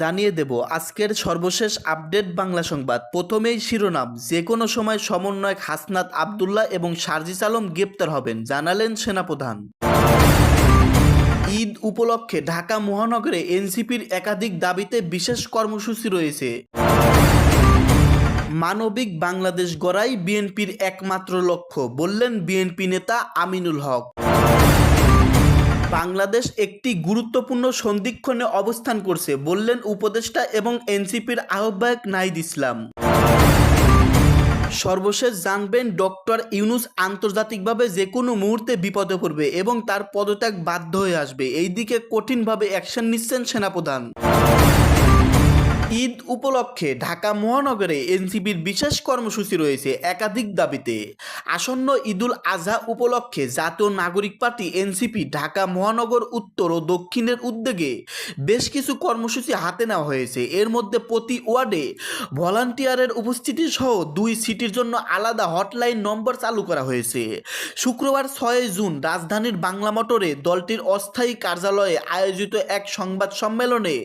জানিয়ে দেব, আজকের সর্বশেষ আপডেট বাংলা সংবাদ। প্রথমেই শিরোনাম যে কোনো সময় সমন্বয়ক হাসনাত আবদুল্লাহ এবং সার্জিস আলম গ্রেপ্তার হবেন, জানালেন সেনাপ্রধান। ঈদ উপলক্ষে ঢাকা মহানগরে এনসিপির একাধিক দাবিতে বিশেষ কর্মসূচি রয়েছে। মানবিক বাংলাদেশ গড়াই বিএনপির একমাত্র লক্ষ্য, বললেন বিএনপি নেতা আমিনুল হক। বাংলাদেশ একটি গুরুত্বপূর্ণ সন্ধিক্ষণে অবস্থান করছে, বললেন উপদেষ্টা এবং এনসিপির আহ্বায়ক নাইদ ইসলাম। সর্বশেষ জানবেন ডক্টর ইউনুস আন্তর্জাতিকভাবে যে কোনো মুহূর্তে বিপদে পড়বে এবং তার পদত্যাগ বাধ্য হয়ে আসবে। এই দিকে কঠিনভাবে অ্যাকশন নিচ্ছেন সেনাপ্রধান। ঈদ উপলক্ষে ঢাকা মহানগরে এনসিপির বিশেষ কর্মসূচি রয়েছে একাধিক দাবিতে। আসন্ন ঈদুল আজহা উপলক্ষে জাতীয় নাগরিক পার্টি এনসিপি ঢাকা মহানগর উত্তর ও দক্ষিণের উদ্যোগে বেশ কিছু কর্মসূচি হাতে নেওয়া হয়েছে। এর মধ্যে প্রতি ওয়ার্ডে ভলান্টিয়ারের উপস্থিতি সহ দুই সিটির জন্য আলাদা হটলাইন নম্বর চালু করা হয়েছে। শুক্রবার ছয় জুন রাজধানীর বাংলা মোটরে দলটির অস্থায়ী কার্যালয়ে আয়োজিত এক সংবাদ সম্মেলনে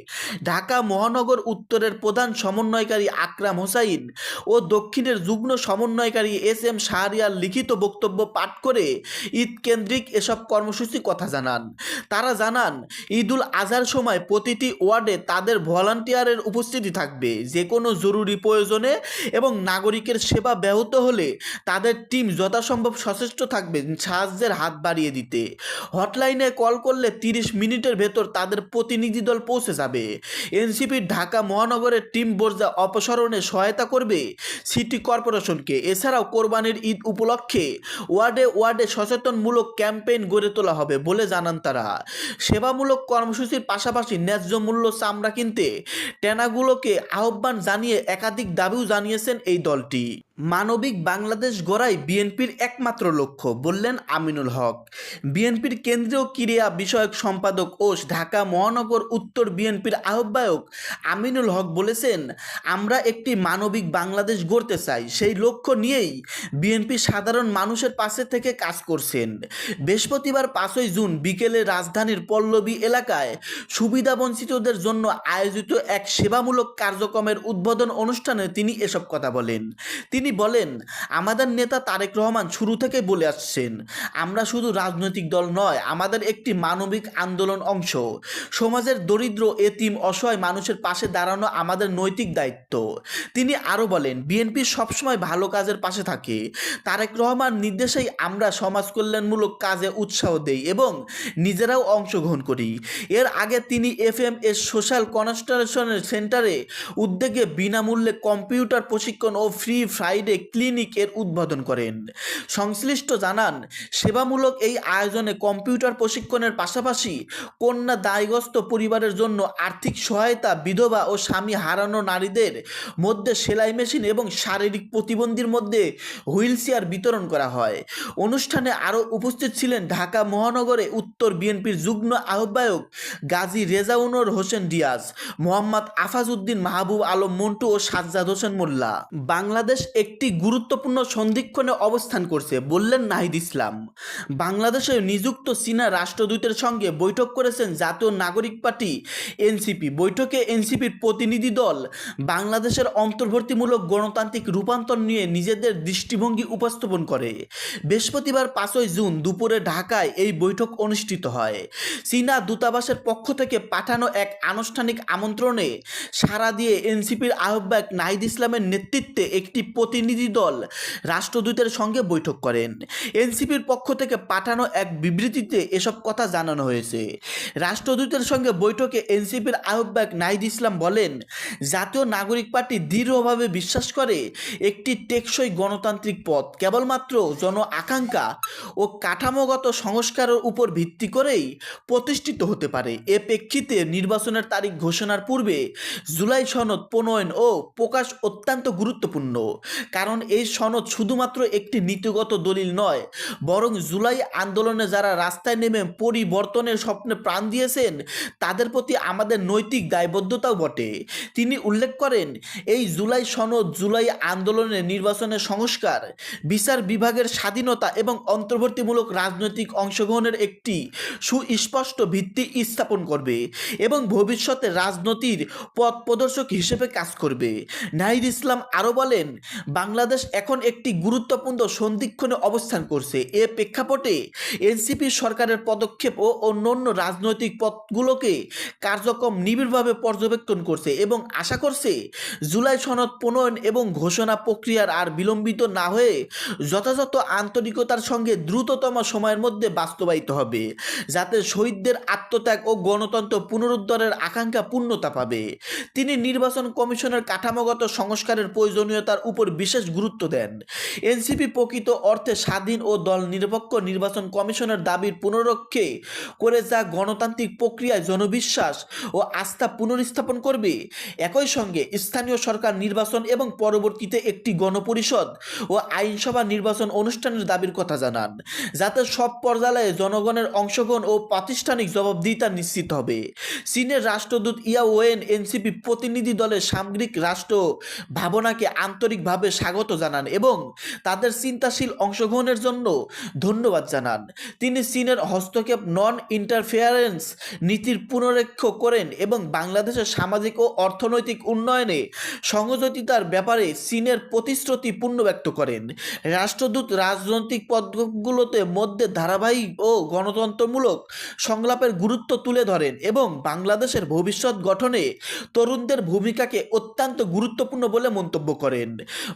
ঢাকা মহানগর উত্তরের প্রধান সমন্বয়কারী আকরাম হোসাইন ও দক্ষিণের যুগ্ম সমন্বয়কারী এস এম শাহরিয়ার লিখিত বক্তব্য পাঠ করে ঈদ কেন্দ্রিক এসব কর্মসূচি কথা জানান। তারা জানান, ঈদুল আজহার সময় প্রতিটি ওয়ার্ডে তাদের ভলান্টিয়ারের উপস্থিতি থাকবে। যে কোনো জরুরি প্রয়োজনে এবং নাগরিকের সেবা ব্যাহত হলে তাদের টিম যথাসম্ভব সচেষ্ট থাকবে সাহায্যের হাত বাড়িয়ে দিতে। হটলাইনে কল করলে তিরিশ মিনিটের ভেতর তাদের প্রতিনিধি দল পৌঁছে যাবে। এনসিপির ঢাকা মহানগরের টিম বোর্জা অপসারণে সহায়তা করবে সিটি কর্পোরেশনকে। এছাড়াও কোরবানির ঈদ উপলক্ষে ওয়ার্ডে ওয়ার্ডে সচেতনমূলক ক্যাম্পেইন গড়ে তোলা হবে বলে জানান তারা। সেবামূলক কর্মসূচির পাশাপাশি ন্যায্য মূল্য চামড়া কিনতে টেনাগুলোকে আহ্বান জানিয়ে একাধিক দাবিও জানিয়েছেন এই দলটি। মানবিক বাংলাদেশ গড়াই বিএনপির একমাত্র লক্ষ্য, বললেন আমিনুল হক। বিএনপির কেন্দ্রীয় ক্রীড়া বিষয়ক সম্পাদক ও ঢাকা মহানগর উত্তর বিএনপির আহ্বায়ক আমিনুল হক বলেছেন, আমরা একটি মানবিক বাংলাদেশ গড়তে চাই। সেই লক্ষ্য নিয়েই বিএনপি সাধারণ মানুষের পাশে থেকে কাজ করছেন। বৃহস্পতিবার পাঁচই জুন বিকেলে রাজধানীর পল্লবী এলাকায় সুবিধাবঞ্চিতদের জন্য আয়োজিত এক সেবামূলক কার্যক্রমের উদ্বোধন অনুষ্ঠানে তিনি এসব কথা বলেন। তিনি বলেন, আমাদের নেতা তারেক রহমান শুরু থেকে বলে আসছেন, আমরা শুধু রাজনৈতিক দল নয়, আমাদের একটি মানবিক আন্দোলন অংশ। সমাজের দরিদ্র, এতিম, অসহায় মানুষের পাশে দাঁড়ানো আমাদের নৈতিক দায়িত্ব। তিনি আরও বলেন, বিএনপি সবসময় ভালো কাজের পাশে থাকে। তারেক রহমান নির্দেশেই আমরা সমাজ কল্যাণমূলক কাজে উৎসাহ দেই এবং নিজেরাও অংশগ্রহণ করি। এর আগে তিনি এফ এম এস সোশ্যাল কনস্টালেশনের সেন্টারে উদ্যোগে বিনামূল্যে কম্পিউটার প্রশিক্ষণ ও ফ্রি ফ্রাইডে ক্লিনিক এর উদ্বোধন করেন। সংশ্লিষ্ট জানান, সেবামূলক এই আয়োজনে কম্পিউটার প্রশিক্ষণের পাশাপাশি কন্যা দায়গ্রস্ত পরিবারের জন্য আর্থিক সহায়তা, বিধবা ও স্বামী হারানো নারীদের মধ্যে সেলাই মেশিন এবং শারীরিক প্রতিবন্ধীর মধ্যে হুইল চেয়ার বিতরণ করা হয়। অনুষ্ঠানে আরও উপস্থিত ছিলেন ঢাকা মহানগরে উত্তর বিএনপির যুগ্ম আহ্বায়ক গাজী রেজাউনর হোসেন ডিয়াজ মোহাম্মদ আফাজ উদ্দিন মাহবুব আলম মন্টু ও সাজ্জাদ হোসেন মোল্লা। বাংলাদেশ একটি গুরুত্বপূর্ণ সন্ধিক্ষণে অবস্থান করছে, বললেন নাহিদ ইসলাম। বাংলাদেশে নিযুক্ত চীনা রাষ্ট্রদূতের সঙ্গে বৈঠক করেছেন জাতীয় নাগরিক পার্টি এনসিপি। বৈঠকে এনসিপির প্রতিনিধি দল বাংলাদেশের অন্তর্বর্তীমূলক গণতান্ত্রিক রূপান্তর নিয়ে নিজেদের দৃষ্টিভঙ্গি উপস্থাপন করে। বৃহস্পতিবার পাঁচই জুন দুপুরে ঢাকায় এই বৈঠক অনুষ্ঠিত হয়। চীনা দূতাবাসের পক্ষ থেকে পাঠানো এক আনুষ্ঠানিক আমন্ত্রণে সাড়া দিয়ে এনসিপির আহ্বায়ক নাহিদ ইসলামের নেতৃত্বে একটি প্রতিনিধি দল রাষ্ট্রদূতের সঙ্গে বৈঠক করেন। এনসিপির পক্ষ থেকে পাঠানো এক বিবৃতিতে এসব কথা জানানো হয়েছে। রাষ্ট্রদূতের সঙ্গে বৈঠকে এনসিপির আহ্বায়ক নাহিদ ইসলাম বলেন, জাতীয় নাগরিক পার্টি দৃঢ়ভাবে বিশ্বাস করে একটি টেকসই গণতান্ত্রিক পথ। কেবলমাত্র জন আকাঙ্ক্ষা ও কাঠামোগত সংস্কারের উপর ভিত্তি করেই প্রতিষ্ঠিত হতে পারে। এ প্রেক্ষিতে নির্বাচনের তারিখ ঘোষণার পূর্বে জুলাই সনদ প্রণয়ন ও প্রকাশ অত্যন্ত গুরুত্বপূর্ণ। কারণ এই সনদ শুধুমাত্র একটি নীতিগত দলিল নয়, বরং জুলাই আন্দোলনে যারা রাস্তায় নেমে পরিবর্তনের স্বপ্নে প্রাণ দিয়েছেন, তাদের প্রতি আমাদের নৈতিক দায়বদ্ধতাও বটে। তিনি উল্লেখ করেন, এই জুলাই সনদ জুলাই আন্দোলনে নির্বাচনের সংস্কার, বিচার বিভাগের স্বাধীনতা এবং অন্তর্বর্তীমূলক রাজনৈতিক অংশগ্রহণের একটি সুস্পষ্ট ভিত্তি স্থাপন করবে এবং ভবিষ্যতে রাজনীতির পথ প্রদর্শক হিসেবে কাজ করবে। নাহিদ ইসলাম আরও বলেন বাংলাদেশ এখন একটি গুরুত্বপূর্ণ সন্ধিক্ষণে অবস্থান করছে। এ প্রেক্ষাপটে এনসিপি সরকারের পদক্ষেপ ও অন্যান্য রাজনৈতিক পথগুলোকে কার্যক্রম নিবিড়ভাবে পর্যবেক্ষণ করছে এবং আশা করছে জুলাই সনদ প্রণয়ন এবং ঘোষণা প্রক্রিয়ার আর বিলম্বিত না হয়ে যথাযথ আন্তরিকতার সঙ্গে দ্রুততম সময়ের মধ্যে বাস্তবায়িত হবে, যাতে শহীদদের আত্মত্যাগ ও গণতন্ত্র পুনরুদ্ধারের আকাঙ্ক্ষা পূর্ণতা পাবে। তিনি নির্বাচন কমিশনের কাঠামোগত সংস্কারের প্রয়োজনীয়তার উপর বিশেষ গুরুত্ব দেন। এনসিপি প্রকৃত অর্থে স্বাধীন ও দল নিরপেক্ষ নির্বাচন কমিশনের দাবির পুনরক্ষে করে যা গণতান্ত্রিক প্রক্রিয়ায় জনবিশ্বাস ও আস্থা পুনরস্থাপন করবে। একই সঙ্গে স্থানীয় সরকার নির্বাচন এবং পরবর্তীতে একটি গণপরিষদ ও আইনসভা নির্বাচন অনুষ্ঠানের দাবির কথা জানান, যাতে সব পর্যায়ে জনগণের অংশগ্রহণ ও প্রাতিষ্ঠানিক জবাবদিহিতা নিশ্চিত হবে। চীনের রাষ্ট্রদূত ইয়া ওয়েন এনসিপি প্রতিনিধি দলের সামগ্রিক রাষ্ট্র ভাবনাকে আন্তরিকভাবে স্বাগত জানান এবং তাদের চিন্তাশীল অংশগ্রহণের জন্য ধন্যবাদ জানান। তিনি চীনের হস্তক্ষেপ নন ইন্টারফেয়ারেন্স নীতির পুনরীক্ষ করেন এবং বাংলাদেশের সামাজিক ও অর্থনৈতিক উন্নয়নে সংযোজিতার ব্যাপারে চীনের প্রতিশ্রুতি পূর্ণ ব্যক্ত করেন। রাষ্ট্রদূত রাজনৈতিক পদগুলোতে মধ্যে ধারাবাহিক ও গণতন্ত্রমূলক সংলাপের গুরুত্ব তুলে ধরেন এবং বাংলাদেশের ভবিষ্যৎ গঠনে তরুণদের ভূমিকাকে অত্যন্ত গুরুত্বপূর্ণ বলে মন্তব্য করেন।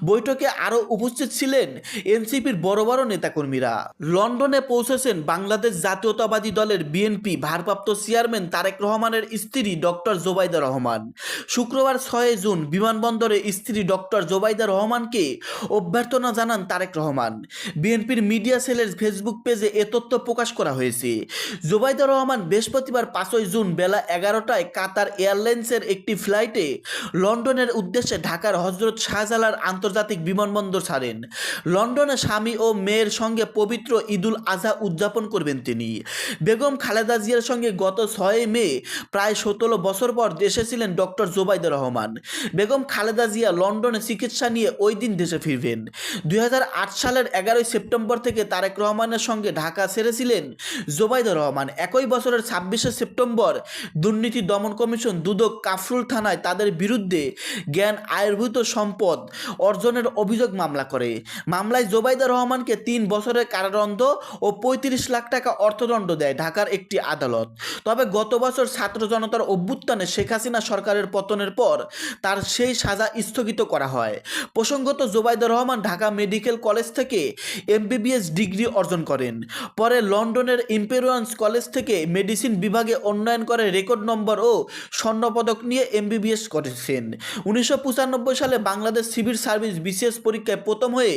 বৈঠকে আরও উপস্থিত ছিলেন এনসিপির বড় বড় নেতাকর্মীরা। লন্ডনে পৌঁছেছেন বাংলাদেশ জাতীয়তাবাদী দলের বিএনপি ভারপ্রাপ্ত চেয়ারম্যান তারেক রহমানের স্ত্রী ডক্টর জোবাইদা রহমান। শুক্রবার ছয় জুন বিমানবন্দরে স্ত্রী ডক্টর জোবাইদা রহমানকে অভ্যর্থনা জানান তারেক রহমান। বিএনপির মিডিয়া সেলের ফেসবুক পেজে এ তথ্য প্রকাশ করা হয়েছে। জোবাইদা রহমান বৃহস্পতিবার পাঁচই জুন বেলা এগারোটায় কাতার এয়ারলাইন্সের একটি ফ্লাইটে লন্ডনের উদ্দেশ্যে ঢাকার হজরত শাহজালার শাহজালাল আন্তর্জাতিক বিমানবন্দর ছাড়েন। লন্ডনে স্বামী ও মেয়ের সঙ্গে পবিত্র ঈদুল আজহা উদযাপন করবেন তিনি। বেগম খালেদা জিয়ার সঙ্গে গত ছয় মে প্রায় সতেরো বছর পর দেশে ছিলেন ডক্টর জোবাইদুর রহমান। বেগম খালেদা জিয়া লন্ডনে চিকিৎসা নিয়ে ওই দিন দেশে ফিরবেন। দুই হাজার আট সালের এগারোই সেপ্টেম্বর থেকে তারেক রহমানের সঙ্গে ঢাকা ছেড়েছিলেন জোবাইদুর রহমান। একই বছরের ছাব্বিশে সেপ্টেম্বর দুর্নীতি দমন কমিশন দুদক কাফরুল থানায় তাদের বিরুদ্ধে জ্ঞান আয়ুর্ভূত সম্পদ অর্জনের অভিযোগ মামলা করে। মামলায় জোবাইদা রহমানকে তিন বছরের কারাদণ্ড ও পঁয়ত্রিশ লাখ টাকা অর্থদণ্ড দেয় ঢাকার একটি আদালত। তবে গত বছর ছাত্র জনতার অভ্যুত্থানে শেখ হাসিনা সরকারের পতনের পর তার সেই সাজা স্থগিত করা হয়। প্রসঙ্গত জোবাইদা রহমান ঢাকা মেডিকেল কলেজ থেকে এমবিবিএস ডিগ্রি অর্জন করেন। পরে লন্ডনের ইম্পেরিয়ান্স কলেজ থেকে মেডিসিন বিভাগে উন্নয়ন করে রেকর্ড নম্বর ও স্বর্ণপদক নিয়ে এমবিবিএস করেছেন। উনিশশো পঁচানব্বই সালে বাংলাদেশ সিভিল সার্ভিস বিশেষ পরীক্ষায় প্রথম হয়ে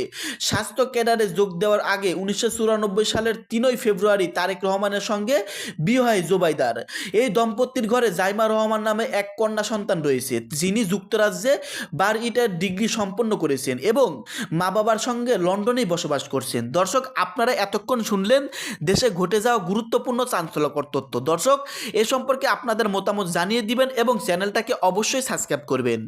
স্বাস্থ্য ক্যাডারে যোগ দেওয়ার আগে উনিশশো চুরানব্বই সালের তিনই ফেব্রুয়ারি তারেক রহমানের সঙ্গে বিয়ে হয় জোবাইদার। এই দম্পতির ঘরে জাইমা রহমান নামে এক কন্যা সন্তান রয়েছে, যিনি যুক্তরাজ্যে বার ইটার ডিগ্রি সম্পন্ন করেছেন এবং মা বাবার সঙ্গে লন্ডনেই বসবাস করছেন। দর্শক, আপনারা এতক্ষণ শুনলেন দেশে ঘটে যাওয়া গুরুত্বপূর্ণ চাঞ্চল্যকর তথ্য। দর্শক, এ সম্পর্কে আপনাদের মতামত জানিয়ে দিবেন এবং চ্যানেলটাকে অবশ্যই সাবস্ক্রাইব করবেন।